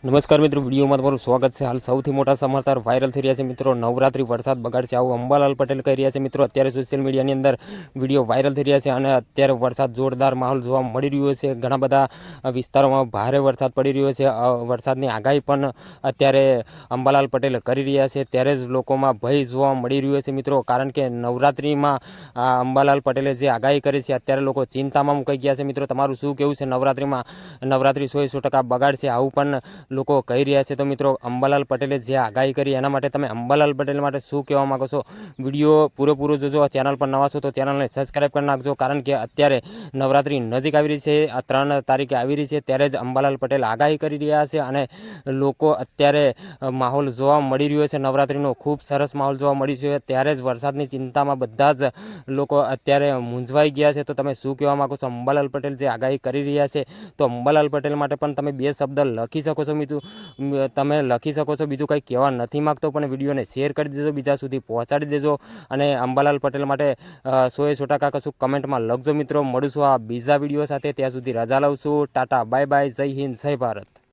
નમસ્કાર મિત્રો, વિડીયોમાં તમારું સ્વાગત છે. હાલ સૌથી મોટા સમાચાર વાયરલ થઈ રહ્યા છે મિત્રો. નવરાત્રી, વરસાદ બગાડશે આવું અંબાલાલ પટેલ કહી રહ્યા છે મિત્રો. અત્યારે સોશિયલ મીડિયાની અંદર વીડિયો વાયરલ થઈ રહ્યા છે અને અત્યારે વરસાદ જોરદાર માહોલ જોવા મળી રહ્યો છે. ઘણા બધા વિસ્તારોમાં ભારે વરસાદ પડી રહ્યો છે. વરસાદની આગાહી પણ અત્યારે અંબાલાલ પટેલ કરી રહ્યા છે. ત્યારે જ લોકોમાં ભય જોવા મળી રહ્યો છે મિત્રો. કારણ કે નવરાત્રિમાં અંબાલાલ પટેલે જે આગાહી કરી છે, અત્યારે લોકો ચિંતામાં મુકાઈ ગયા છે મિત્રો. તમારું શું કહેવું છે? નવરાત્રિમાં નવરાત્રિ સો સો ટકા બગાડશે આવું પણ લોકો કહી રહ્યા છે. તો મિત્રો, અંબાલાલ પટેલે જે આગાહી કરી, એના માટે તમે અંબાલાલ પટેલ માટે શું કહેવા માંગો છો? વીડિયો પૂરેપૂરો જોજો ચેનલ પર નવા છો તો ચેનલને સબસ્ક્રાઈબ કરી નાખજો, કારણ કે અત્યારે નવરાત્રી નજીક આવી રહી છે, આ ત્રણ તારીખે આવી રહી છે, ત્યારે જ અંબાલાલ પટેલ આગાહી કરી રહ્યા છે અને લોકો અત્યારે માહોલ જોવા મળી રહ્યો છે. નવરાત્રીનો ખૂબ સરસ માહોલ જોવા મળી છે. ત્યારે જ વરસાદની ચિંતામાં બધા જ લોકો અત્યારે મૂંઝવાઈ ગયા છે. તો તમે શું કહેવા માગો છો? અંબાલાલ પટેલ જે આગાહી કરી રહ્યા છે, તો અંબાલાલ પટેલ માટે પણ તમે બે શબ્દ લખી શકો છો મિત્રો તમે લખી શકો છો, બીજું કંઈ કહેવા નથી માગતો, પણ વિડીયોને શેર કરી દેજો, બીજા સુધી પહોંચાડી દેજો અને અંબાલાલ પટેલ માટે સોએ સો ટકા કશું કમેન્ટમાં લખજો મિત્રો. મળીશું આ બીજા વીડિયો સાથે, ત્યાં સુધી રજા લઉં છું. ટાટા, બાય બાય, જય હિન્દ, જય ભારત.